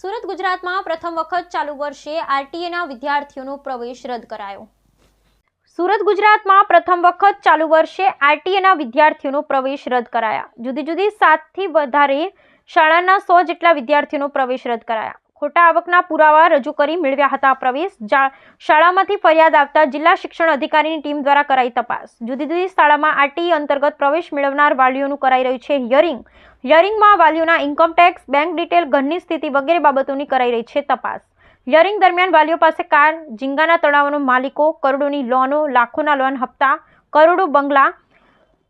સુરત, ગુજરાતમાં પ્રથમ વખત ચાલુ વર્ષે આરટીએના વિદ્યાર્થીઓનો પ્રવેશ રદ કરાયો. સુરત, ગુજરાતમાં પ્રથમ વખત ચાલુ વર્ષે આરટીએના વિદ્યાર્થીઓનો પ્રવેશ રદ કરાયા. જુદી જુદી સાતથી વધારે શાળાના સો જેટલા વિદ્યાર્થીઓનો પ્રવેશ રદ કરાયા. ખોટા આવકના પુરાવા રજૂ કરી મેળવ્યા હતા. પ્રવેશ શાળામાંથી ફરિયાદ આવતા જિલ્લા શિક્ષણ અધિકારીની ટીમ દ્વારા કરાઈ તપાસ. જુદી જુદી શાળામાં આરટીઈ અંતર્ગત પ્રવેશ મેળવનાર વાલીઓનું કરાઈ રહ્યું છે. હિયરિંગ, હિયરિંગમાં વાલીઓના ઇન્કમ ટેક્સ, બેંક ડિટેલ, ઘરની સ્થિતિ વગેરે બાબતોની કરાઈ રહી છે તપાસ. હિયરિંગ દરમિયાન વાલીઓ પાસે કાર ઝીંગાના તળાવોનો માલિકો, કરોડોની લોનો, લાખોના લોન હપ્તા, કરોડો બંગલા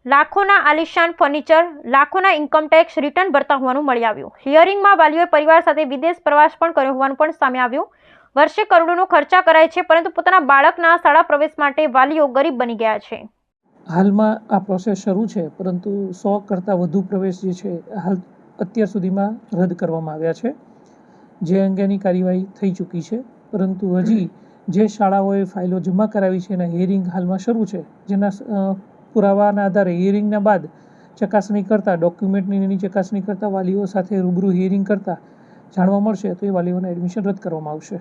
લાખોના આલિશાન ફર્નિચર, લાખોના ઇન્કમટેક્સ રિટર્ન ભરતા હોવાનું મળી આવ્યું. હિયરિંગમાં વાલીઓએ પરિવાર સાથે વિદેશ પ્રવાસ પણ કર્યો હોવાનું પણ સામે આવ્યું. વર્ષે કરોડોનો ખર્ચા કરાય છે, પરંતુ પોતાના બાળકના શાળા પ્રવેશ માટે વાલીઓ ગરીબ બની ગયા છે. હાલમાં આ પ્રોસેસ શરૂ છે, પરંતુ સો કરતાં વધુ પ્રવેશ જે છે, હાલ અત્યાર સુધીમાં રદ કરવામાં આવ્યા છે. જે અંગેની કાર્યવાહી થઈ ચૂકી છે, પરંતુ હજી જે શાળાઓએ ફાઇલો જમા કરાવી છે એના હિયરિંગ હાલમાં શરૂ છે, જેના પુરાવાના આધારે હિયરિંગના બાદ ચકાસણી કરતાં ડોક્યુમેન્ટની એની ચકાસણી કરતાં વાલીઓ સાથે રૂબરૂ હિયરિંગ કરતાં જાણવા મળશે તો એ વાલીઓને એડમિશન રદ કરવામાં આવશે.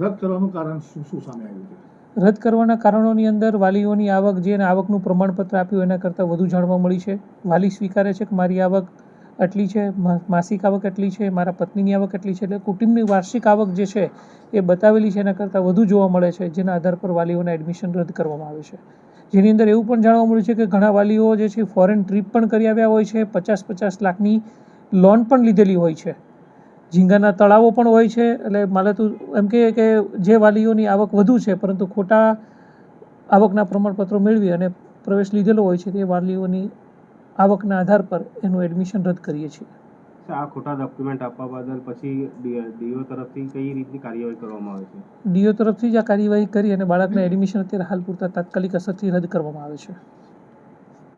રદ કરવાનું કારણ શું શું સામે આવ્યું છે? રદ કરવાના કારણોની અંદર વાલીઓની આવક જે આવકનું પ્રમાણપત્ર આપ્યું એના કરતાં વધુ જાણવા મળી છે. વાલી સ્વીકારે છે કે મારી આવક આટલી છે માસિક આવક એટલી છે મારા પત્નીની આવક એટલી છે એટલે કુટુંબની વાર્ષિક આવક જે છે એ બતાવેલી છે એના કરતાં વધુ જોવા મળે છે જેના આધાર પર વાલીઓના એડમિશન રદ કરવામાં આવે છે. જેની અંદર એવું પણ જાણવા મળ્યું છે કે ઘણા વાલીઓ જે છે ફોરેન ટ્રીપ પણ કરી આવ્યા હોય છે પચાસ પચાસ લાખની લોન પણ લીધેલી હોય છે. ઝીંગાના તળાવો પણ હોય છે, એટલે મારે તો એમ કહે કે જે વાલીઓની આવક વધુ છે, પરંતુ ખોટા આવકના પ્રમાણપત્રો મેળવી અને પ્રવેશ લીધેલો હોય છે, તે વાલીઓની આવકના આધાર પર એનું એડમિશન રદ કરીએ છીએ. આ ખોટા ડોક્યુમેન્ટ આપવા બદલ પછી ડીઓ તરફથી કઈ રીતની કાર્યવાહી કરવામાં આવે છે? ડીઓ તરફથી જ આ કાર્યવાહી કરી અને બાળકના એડમિશન અત્યારે હાલ પૂરતા તાત્કાલિક અસરથી રદ કરવામાં આવે છે.